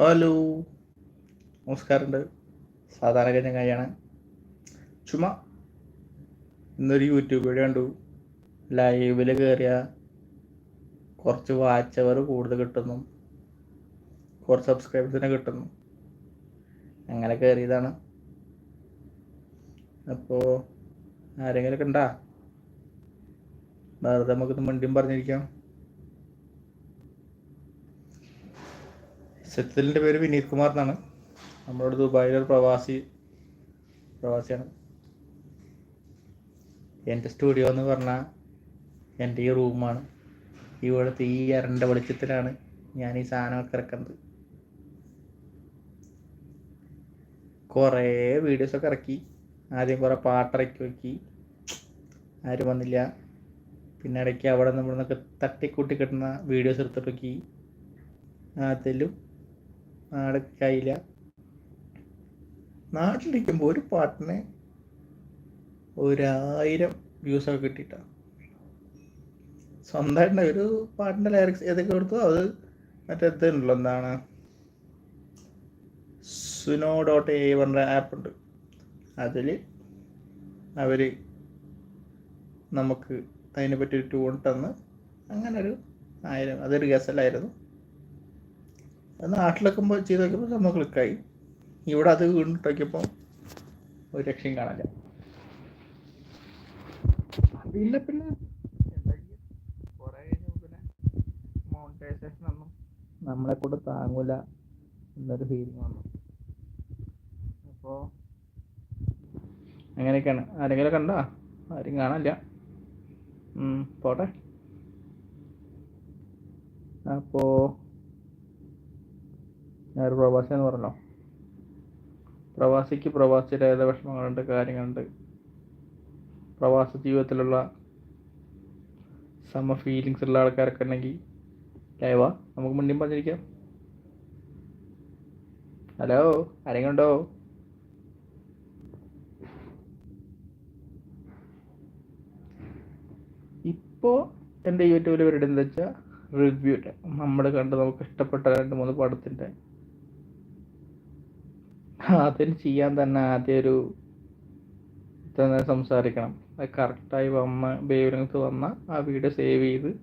Hello നമസ്കാരമുണ്ട്. സാധാരണ ചങ്ങായിയാണ് ചുമ്മാ ഇന്നൊരു യൂട്യൂബ് വീഡിയോ കണ്ടു. ലൈവിൽ കയറിയ കുറച്ച് വാച്ച് കൂടുതൽ കിട്ടുന്നു. കുറച്ച് സബ്സ്ക്രൈബേഴ്സിനെ കിട്ടുന്നു. അങ്ങനെ കയറിയതാണ് അപ്പോൾ ആരെങ്കിലുമൊക്കെ ഉണ്ടാ? വെറുതെ നമുക്കൊന്ന് മണ്ടിയും പറഞ്ഞിരിക്കാം. സത്യത്തിന്റെ പേര് വിനീത് കുമാർ എന്നാണ്. നമ്മളോട് ദുബായിലൊരു പ്രവാസി പ്രവാസിയാണ്. എന്റെ സ്റ്റുഡിയോ എന്ന് പറഞ്ഞാൽ എന്റെ ഈ റൂമാണ്. ഇവിടുത്തെ ഈ അരണ്ട വെളിച്ചത്തിലാണ് ഞാൻ ഈ സാധനമൊക്കെ ഇറക്കുന്നത്. കുറേ വീഡിയോസൊക്കെ ഇറക്കി. ആദ്യം കുറേ പാട്ടിറക്കി നോക്കി ആരും വന്നില്ല. പിന്നെ ഇടയ്ക്ക് അവിടെ നിന്നൊക്കെ തട്ടിക്കൂട്ടി കിട്ടുന്ന വീഡിയോസ് എടുത്തിട്ട് നോക്കി അതിലും നാടൊക്കെയായില്ല. നാട്ടിലിരിക്കുമ്പോൾ ഒരു പാട്ടിന് ഒരായിരം വ്യൂസൊക്കെ കിട്ടിയിട്ടാണ് സ്വന്തമായിട്ട് ഒരു പാട്ടിന്റെ ലയറിക്സ് ഏതൊക്കെ കൊടുത്തു അത് മറ്റേ ഇതുണ്ടല്ലോ എന്താണ്? സുനോ ഡോട്ട് എ പറഞ്ഞ ആപ്പ് ഉണ്ട്. അതിൽ അവർ നമുക്ക് അതിനെ പറ്റി ഒരു ട്യൂൺ തന്ന്. അങ്ങനെ ഒരു ആയിരം അതൊരു ഗസലായിരുന്നു നാട്ടിലെക്കുമ്പോൾ ചെയ്ത് നോക്കിയപ്പോൾ നമ്മൾ ക്ലിക്കായി ഇവിടെ അത് വീണ്ടും നോക്കിയപ്പോൾ ഒരു രക്ഷയും കാണില്ല പിന്നെ പിന്നെ നമ്മളെ കൂടെ താങ്ങൂല എന്നൊരു ഫീലിംഗ് വന്നു. അപ്പോൾ അങ്ങനെയൊക്കെയാണ്. ആരെങ്കിലും കണ്ടാ? ആരും കാണാനില്ല. പോട്ടെ. അപ്പോൾ ഞാനൊരു പ്രവാസി എന്ന് പറഞ്ഞല്ലോ പ്രവാസിക്ക് പ്രവാസിയുടേതായ വിഷമങ്ങളുണ്ട് കാര്യങ്ങളുണ്ട്. പ്രവാസ ജീവിതത്തിലുള്ള സമ ഫീലിങ്സ് ഉള്ള ആൾക്കാരൊക്കെ ഉണ്ടെങ്കിൽ ലൈവാ നമുക്ക് മുന്നിൽ പറഞ്ഞിരിക്കാം. ഹലോ ആരെങ്കിലും ഉണ്ടോ? ഇപ്പോൾ എന്റെ യൂട്യൂബിൽ വരുന്നത് വെച്ചാൽ റിവ്യൂ നമ്മൾ കണ്ട് നമുക്ക് ഇഷ്ടപ്പെട്ട രണ്ട് മൂന്ന് പടത്തിന്റെ അതിന് ചെയ്യാൻ തന്നെ ആദ്യം ഒരു തന്നെ സംസാരിക്കണം. അത് കറക്റ്റായി വന്ന ബേവിനകത്ത് വന്ന ആ വീഡിയോ സേവ് ചെയ്ത്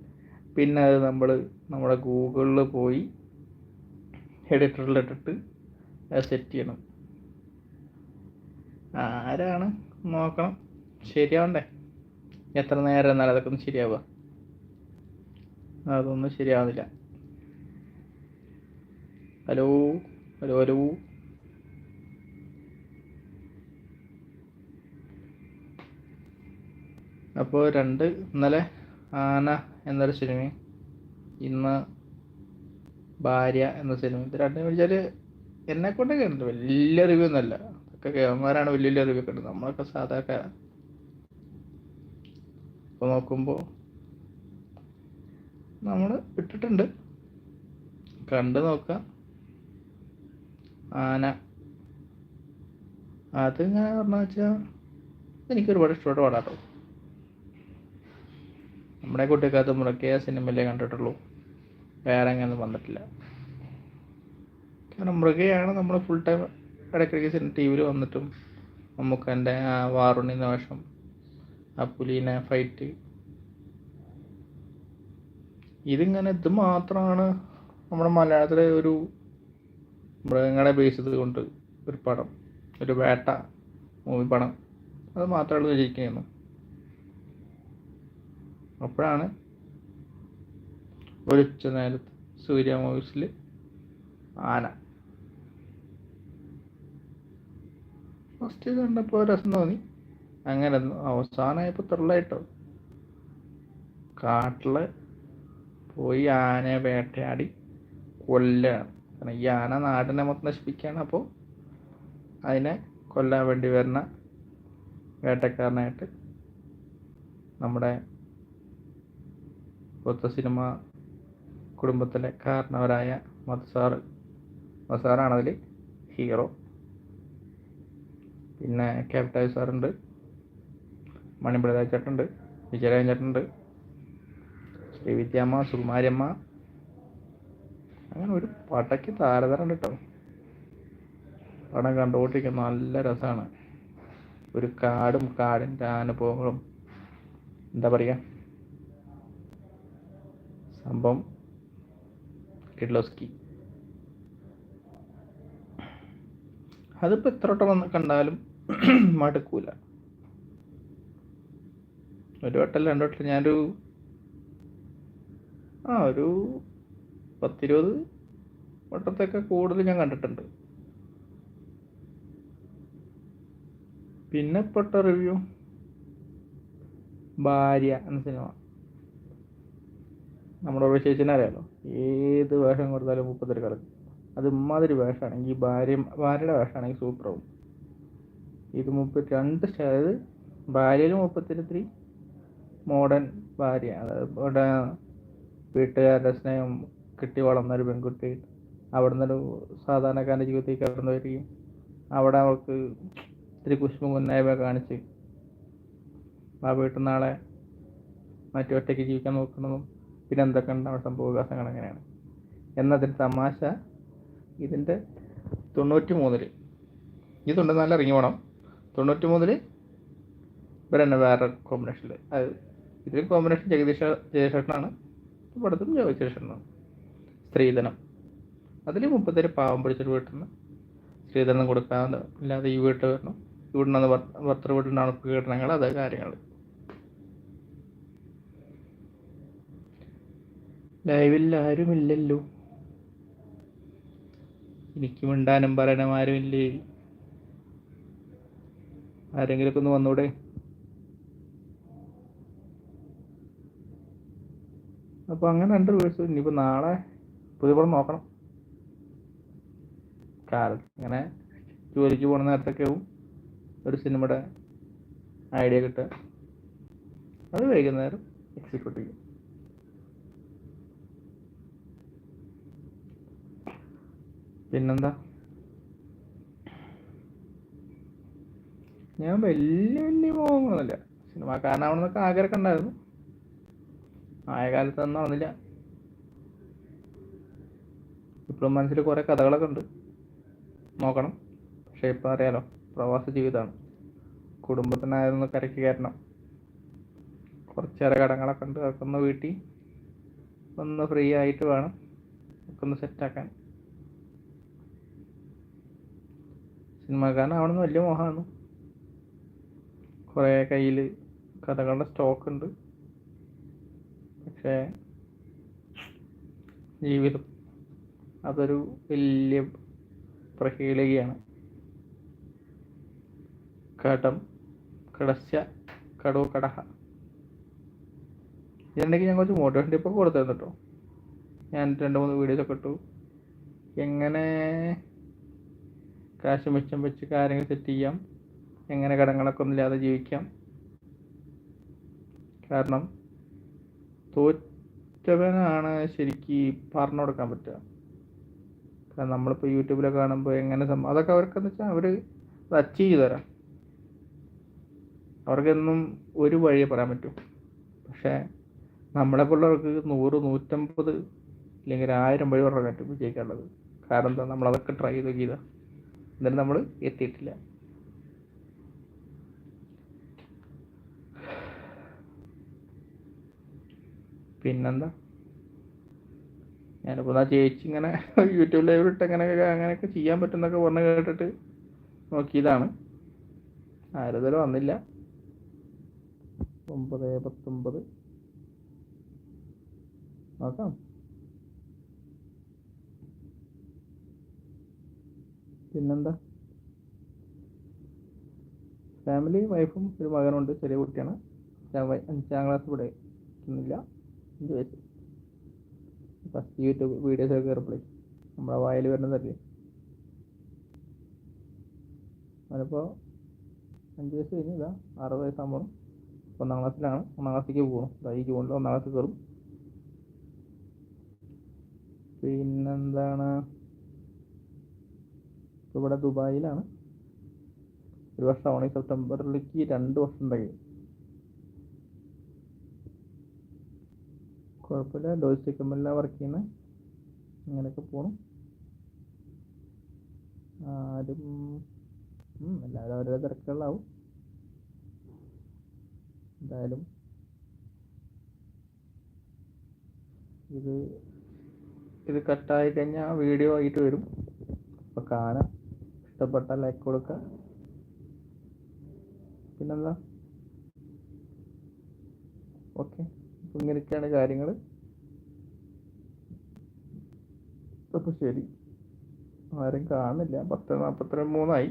പിന്നെ അത് നമ്മൾ നമ്മുടെ ഗൂഗിളിൽ പോയി എഡിറ്ററിലിട്ടിട്ട് സെറ്റ് ചെയ്യണം. ആരാണ്? നോക്കണം. ശരിയാവണ്ടേ? എത്ര നേരം എന്നാൽ അതൊക്കെ ഒന്ന് ശരിയാവുക. അതൊന്നും ശരിയാവുന്നില്ല. ഹലോ? Hello hello? അപ്പോൾ രണ്ട് ഇന്നലെ ആന എന്നൊരു സിനിമയും ഇന്ന് ഭാര്യ എന്ന സിനിമ ഇത് രണ്ടും വിളിച്ചാൽ എന്നെ കൊണ്ടൊക്കെ ഉണ്ട് വലിയ റിവ്യൂ ഒന്നല്ല ഒക്കെ കേവന്മാരാണ് വലിയ വലിയ റിവ്യൂ ഉണ്ട് നമ്മളൊക്കെ സാധാരണ അപ്പോൾ നോക്കുമ്പോൾ നമ്മൾ ഇട്ടിട്ടുണ്ട്. കണ്ടു നോക്കാം. ആന. അത് ഇങ്ങനെ വെച്ചാൽ എനിക്ക് ഒരുപാട് ഇഷ്ടപ്പെട്ട പാടാട്ടോ. നമ്മുടെ കുട്ടിക്കാലത്ത് മുറക്കിയ സിനിമയിലേ കണ്ടിട്ടുള്ളൂ. വേറെ അങ്ങനെ വന്നിട്ടില്ല. കാരണം മൃഗയാണ് നമ്മൾ ഫുൾ ടൈം ഇടയ്ക്കിടയ്ക്ക് സിനിമ ടി വിയിൽ വന്നിട്ടും നമുക്ക് എന്റെ ആ വാറുണ്ണി വേഷം ആ പുലീനെ ഫൈറ്റ് ഇതിങ്ങനെ ഇത് മാത്രമാണ് നമ്മുടെ മലയാളത്തിലെ ഒരു മൃഗങ്ങളെ ബേസ് ചെയ്തുകൊണ്ട് ഒരു പടം ഒരു വേട്ട മൂവി പടം. അത് മാത്രമേ ഉള്ളൂ വിജയിക്കുന്നു അപ്പോഴാണ് ഒരു ഉച്ച നേരത്ത് സൂര്യ മൂവീസിൽ ആന. ഫസ്റ്റ് കണ്ടപ്പോൾ രസം തോന്നി. അങ്ങനെ അവസാനമായപ്പോൾ ത്രില്ലായിട്ടോ. കാട്ടിൽ പോയി ആനയെ വേട്ടയാടി കൊല്ലുകയാണ്. കാരണം ഈ ആന നാടിനെ മൊത്തം നശിപ്പിക്കുകയാണ്. അപ്പോൾ അതിനെ കൊല്ലാൻ വേണ്ടി വരുന്ന വേട്ടക്കാരനായിട്ട് നമ്മുടെ ഇപ്പോഴത്തെ സിനിമ കുടുംബത്തിലെ കാരണവരായ മസാർ മസാറാണതിൽ ഹീറോ പിന്നെ ക്യാപ്റ്റായ സാറുണ്ട്. മണിപ്രതാ ചേട്ടനുണ്ട്. വിജയരാജൻ ചേട്ടനുണ്ട്. ശ്രീവിദ്യാമ്മ സുകുമാരിയമ്മ. അങ്ങനെ ഒരു പടയ്ക്ക് താരതരം കേട്ടോ പടം കണ്ടുകൊണ്ടിരിക്കുന്ന നല്ല രസമാണ് ഒരു കാടും കാടിന്റെ അനുഭവങ്ങളും. എന്താ പറയുക സംഭവം കിഡ്ലോസ്കി അതിപ്പോൾ എത്ര വന്ന് കണ്ടാലും മടുക്കൂല. ഒരു വട്ടം രണ്ട് വട്ടം ഞാനൊരു ആ ഒരു പത്തിരുപത് വട്ടത്തൊക്കെ കൂടുതൽ ഞാൻ കണ്ടിട്ടുണ്ട്. പിന്നെ പെട്ട റിവ്യൂ ഭാര്യ എന്ന സിനിമ നമ്മുടെ വിശേഷിനെ അറിയാലോ? ഏത് വേഷം കൊടുത്താലും മുപ്പത്തൊരു കളക്കും അത് ഇമ്മാതിരി വേഷമാണെങ്കിൽ ഭാര്യ ഭാര്യയുടെ വേഷമാണെങ്കിൽ സൂപ്പറാവും ഇത് മുപ്പത്തി രണ്ട് അതായത് ഭാര്യയിൽ മുപ്പത്തിരത്തി മോഡേൺ ഭാര്യ. അതായത് വീട്ടുകാരുടെ സ്നേഹം കിട്ടി വളർന്നൊരു പെൺകുട്ടി. അവിടെ ഒരു സാധാരണക്കാരന്റെ ജീവിതത്തിൽ കടന്നു വരികയും അവിടെ അവൾക്ക് ഇത്തിരി കുശുമ്പ് മുന്നായ്മ കാണിച്ച് ആ വീട്ടിൽ നാളെ മറ്റൊറ്റയ്ക്ക് ജീവിക്കാൻ നോക്കുന്നതും പിന്നെ എന്തൊക്കെ ഉണ്ട് അവിടെ സംഭവ വികാസങ്ങൾ എങ്ങനെയാണ്? എന്നതിന്റെ തമാശ ഇതിന്റെ തൊണ്ണൂറ്റി മൂന്നിൽ ഈ നാലിൽ ഇറങ്ങി പോകണം തൊണ്ണൂറ്റി മൂന്നിൽ ഇവരെന്നെ വേറെ കോമ്പിനേഷനിൽ അത് ഇതിൽ കോമ്പിനേഷൻ ജഗദീഷ ജയശേഷനാണ്. പടത്തും ജഗദീശേഷനാണ് സ്ത്രീധനം. അതിൽ മുപ്പത്തേര് പാവം പിടിച്ചൊരു വീട്ടിൽ നിന്ന് സ്ത്രീധനം കൊടുക്കാതെ ഇല്ലാതെ ഈ വീട്ടിൽ വരണം. ഇവിടുന്ന് ഭർത്തൃ വീട്ടിൽ നിന്നാണ് കീടനങ്ങൾ അത് കാര്യങ്ങൾ. ലൈവിൽ ആരുമില്ലല്ലോ. എനിക്ക് മിണ്ടാനും പറയാനും ആരുമില്ലേ? ആരെങ്കിലുമൊക്കെ ഒന്ന് വന്നൂടെ? അപ്പോൾ അങ്ങനെ രണ്ട് റിവേഴ്സ് ഇനിയിപ്പോൾ നാളെ പുതിയ പടം നോക്കണം. കാലത്ത് ഇങ്ങനെ ജോലിക്ക് പോണ നേരത്തൊക്കെ ആവും. ഒരു സിനിമയുടെ ഐഡിയ കിട്ടുക. അത് വൈകുന്നേരം എക്സിക്യൂട്ട് ചെയ്യും. പിന്നെന്താ? ഞാൻ വലിയ വലിയ മോഹങ്ങളൊന്നുമില്ല. സിനിമാക്കാരനാവണമെന്നൊക്കെ ആഗ്രഹമൊക്കെ ഉണ്ടായിരുന്നു. ആയ കാലത്തൊന്നും നടന്നില്ല. ഇപ്പോഴും മനസ്സിൽ കുറേ കഥകളൊക്കെ ഉണ്ട്. നോക്കണം. പക്ഷേ ഇപ്പം അറിയാലോ പ്രവാസ ജീവിതമാണ്. കുടുംബത്തിനായിരുന്നു കരയ്ക്ക് കയറണം കുറച്ചേറെ കടങ്ങളൊക്കെ ഉണ്ട്. അതൊക്കെ ഒന്ന് വീട്ടി ഒന്ന് ഫ്രീ ആയിട്ട് വേണം. ഒക്കെ ഒന്ന് സെറ്റാക്കാൻ സിനിമാക്കാരനാവണമെന്ന് വലിയ മോഹമാണ് കുറേ കയ്യിൽ കഥകളുടെ സ്റ്റോക്ക് ഉണ്ട് പക്ഷേ ജീവിതം അതൊരു വലിയ പ്രഹീളകയാണ്. കടം കടസ്യ കടോ കടഹ. ഇതിനിടയ്ക്ക് ഞാൻ കുറച്ച് മോട്ടിവേഷൻ ടിപ്പൊക്കെ കൊടുത്തായിരുന്നു കേട്ടോ. ഞാൻ രണ്ട് മൂന്ന് വീഡിയോസ് ഒക്കെ ഇട്ടു. എങ്ങനെ കാശ് മിച്ചം വെച്ച് കാര്യങ്ങൾ സെറ്റ് ചെയ്യാം. എങ്ങനെ കടങ്ങളൊക്കെ ഒന്നുമില്ലാതെ ജീവിക്കാം. കാരണം തോറ്റവനാണ് ശരിക്ക് പറഞ്ഞു കൊടുക്കാൻ പറ്റുക. കാരണം നമ്മളിപ്പോൾ യൂട്യൂബിലൊക്കെ കാണുമ്പോൾ എങ്ങനെ സംഭവം അതൊക്കെ അവർക്കെന്ന് വെച്ചാൽ അവർ അത് അച്ചീവ് ചെയ്ത് തരാം. അവർക്കെന്നും ഒരു വഴിയെ പറയാൻ പറ്റൂ. പക്ഷേ നമ്മളെപ്പോലുള്ളവർക്ക് നൂറ് നൂറ്റമ്പത് അല്ലെങ്കിൽ ആയിരം വഴി പറയാൻ പറ്റും വിജയിക്കാനുള്ളത്. കാരണം എന്താ? നമ്മളതൊക്കെ ട്രൈ ചെയ്ത്. നോക്കിയതാ എന്നിട്ട് നമ്മൾ എത്തിയിട്ടില്ല. പിന്നെന്താ? ഞാനിപ്പോൾ ആ ചേച്ചി ഇങ്ങനെ യൂട്യൂബ് ലൈവ് ഇട്ട് അങ്ങനെ അങ്ങനെയൊക്കെ ചെയ്യാൻ പറ്റുന്നൊക്കെ പറഞ്ഞ് കേട്ടിട്ട് നോക്കിയതാണ്. ആരതരം വന്നില്ല. ഒമ്പത് പത്തൊമ്പത്. നോക്കാം. പിന്നെന്താ? ഫാമിലി വൈഫും ഒരു മകനുണ്ട് ചെറിയ കുട്ടിയാണ്. അഞ്ചാം ക്ലാസ് ഇവിടെ എത്തുന്നില്ല അഞ്ച് വയസ്സ്. ഫസ്റ്റ് യൂട്യൂബ് വീഡിയോസ് ഒക്കെ കയറുമ്പോഴേ നമ്മളെ വായിൽ വരുന്നതല്ലേ? അതിപ്പോൾ അഞ്ച് വയസ്സ് കഴിഞ്ഞ് ഇതാ ആറ് വയസ്സാകുമ്പോൾ ഒന്നാം ക്ലാസ്സിലാണ് ഒന്നാം ക്ലാസ്സിലേക്ക് പോകണം ഇതാ ഈ ജൂണിൽ ഒന്നാം ക്ലാസ്സിൽ കയറും. പിന്നെന്താണ്? ഇപ്പൊ ഇവിടെ ദുബായിലാണ്. ഒരു വർഷമാണ് സെപ്റ്റംബറിലേക്ക് രണ്ട് വർഷം ഉണ്ടായി കുഴപ്പമില്ല. ഡോയിസ് കമ്പനിലാണ് വർക്ക് ചെയ്യുന്നത് അങ്ങനെയൊക്കെ പോകണം ആരും എല്ലാവരും അവരുടെ തിരക്കുകളിലാവും. എന്തായാലും ഇത് ഇത് കട്ടായി കഴിഞ്ഞാൽ വീഡിയോ ആയിട്ട് വരും. അപ്പോൾ കാണാം. ഇഷ്ടപ്പെട്ടാൽ ലൈക്ക് കൊടുക്കുക പിന്നെന്താ? ഓക്കെ ഇങ്ങനെയൊക്കെയാണ് കാര്യങ്ങൾ അപ്പോൾ ശരി. ആരും കാണുന്നില്ല പത്ത് നാൽപ്പത്തി മൂന്നായി.